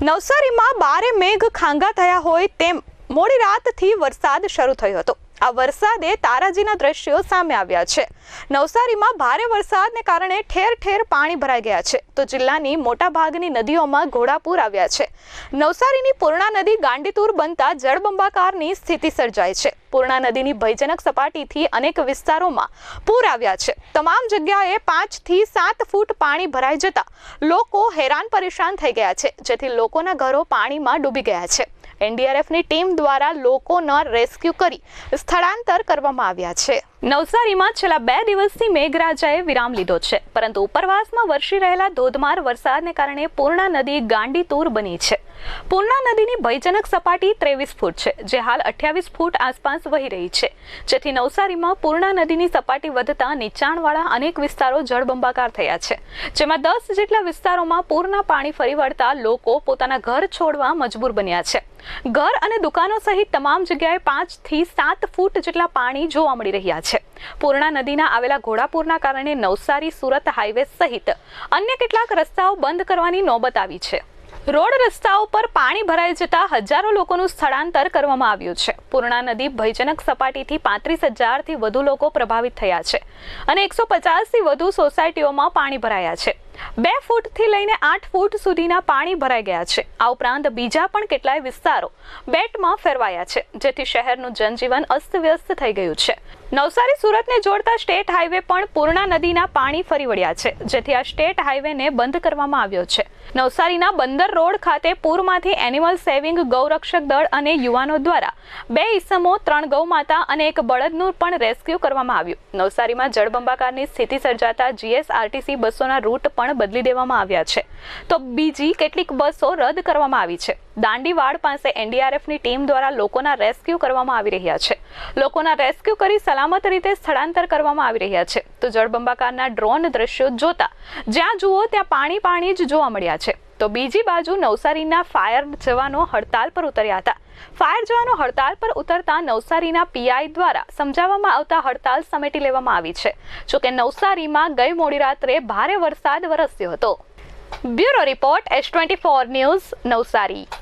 નવસારીમાં બારે મેઘ ખાંગા થયા હોય તેમ મોડી રાતથી વરસાદ શરૂ થયો હતો. આ વરસાદે તારાજીના દ્રશ્યો સામે આવ્યા છે. નવસારીમાં ભારે વરસાદને કારણે ઠેર ઠેર પાણી ભરાઈ ગયા છે. તો જિલ્લાની મોટાભાગની નદીઓમાં ઘોડાપૂર આવ્યા છે. નવસારીની પૂર્ણા નદી ગાંડીતુર બનતા જળબંબાકારની સ્થિતિ સર્જાય છે. પૂર્ણા નદીની ભયજનક સપાટીથી અનેક વિસ્તારોમાં પૂર આવ્યા છે. તમામ જગ્યાએ પાંચથી સાત ફૂટ પાણી ભરાઈ જતા લોકો હેરાન પરેશાન થઈ ગયા છે, જેથી લોકોના ઘરો પાણીમાં ડૂબી ગયા છે. એનડીઆરએફની ટીમ દ્વારા લોકોનો રેસ્ક્યુ કરી સ્થળાંતર કરવામાં આવ્યા છે. નવસારીમાં છેલ્લા બે દિવસથી મેઘરાજાએ વિરામ લીધો છે, પરંતુ ઉપરવાસમાં વરસી રહેલા ધોધમાર વરસાદને કારણે પૂર્ણા નદી ગાંડીતુર બની છે. પૂર્ણા નદીની ભયજનક સપાટી ત્રેવીસ ફૂટ છે, જે હાલ અઠ્યાવીસ ફૂટ આસપાસ વહી રહી છે. જેથી નવસારીમાં પૂર્ણા નદીની સપાટી વધતા નીચાણવાળા અનેક વિસ્તારો જળબંબાકાર થયા છે, જેમાં દસ જેટલા વિસ્તારોમાં પૂરના પાણી ફરી વળતા લોકો પોતાના ઘર છોડવા મજબૂર બન્યા છે. ઘર અને દુકાનો સહિત તમામ જગ્યાએ પાંચથી સાત ફૂટ જેટલા પાણી જોવા મળી રહ્યા છે. પૂર્ણા નદીના આવેલા ઘોડાપુરના કારણે નવસારી, સુરત હાઈવે સહિત અન્ય કેટલાક રસ્તાઓ બંધ કરવાની નોબત આવી છે. રોડ રસ્તાઓ પર પાણી ભરાઈ જતા હજારો લોકોનું સ્થળાંતર કરવામાં આવ્યું છે. પૂર્ણા નદી ભયજનક સપાટીથી પાંત્રીસ હજારથી વધુ લોકો પ્રભાવિત થયા છે અને એકસો પચાસથી વધુ સોસાયટીઓમાં પાણી ભરાયા છે. બે ફૂટથી લઈને આઠ ફૂટ સુધીના પાણી ભરાઈ ગયા છે. આ ઉપરાંત બીજા પણ કેટલાય વિસ્તારો બેટમાં ફેરવાયા છે, જેથી શહેરનું જનજીવન અસ્તવ્યસ્ત થઈ ગયું છે. નવસારી સુરતને જોડતા સ્ટેટ હાઈવે પણ પૂર્ણા નદીના પાણી ફરી વળ્યા છે, જેથી આ સ્ટેટ હાઈવેને બંધ કરવામાં આવ્યો છે. નવસારીના બંદર રોડ ખાતે પૂરમાંથી એનિમલ સેવિંગ ગૌરક્ષક દળ અને યુવાનો દ્વારા બે ઈસમો ત્રણ ગૌમાતા અને એક બળદનું પણ રેસ્ક્યુ કરવામાં આવ્યું. નવસારીમાં જળબંબાકારની સ્થિતિ સર્જાતા જીએસઆરટીસી બસોના રૂટ પણ બદલી દેવામાં આવ્યા છે. તો બીજી કેટલીક બસો રદ કરવામાં આવી છે. દાંડીવાડ પાસે એનડીઆરએફની ટીમ દ્વારા લોકોના રેસ્ક્યુ કરવામાં આવી રહ્યા છે. લોકોના રેસ્ક્યુ કરી સલામત રીતે સ્થળાંતર કરવામાં આવી રહ્યા છે. તો જળબંબાકારના ડ્રોન દ્રશ્યો જોતા જ્યાં જુઓ ત્યાં પાણી પાણી જ જોવા મળ્યા છે. તો બીજી બાજુ નવસારીના ફાયર જવાનો હડતાલ પર ઉતર્યા હતા. ફાયર જવાનો હડતાલ પર ઉતરતા નવસારીના પીઆઈ દ્વારા સમજાવવામાં આવતા હડતાલ સમેટી લેવામાં આવી છે. જોકે નવસારીમાં ગઈ મોડી રાત્રે ભારે વરસાદ વરસ્યો હતો. Bureau report S twenty four news Navsari.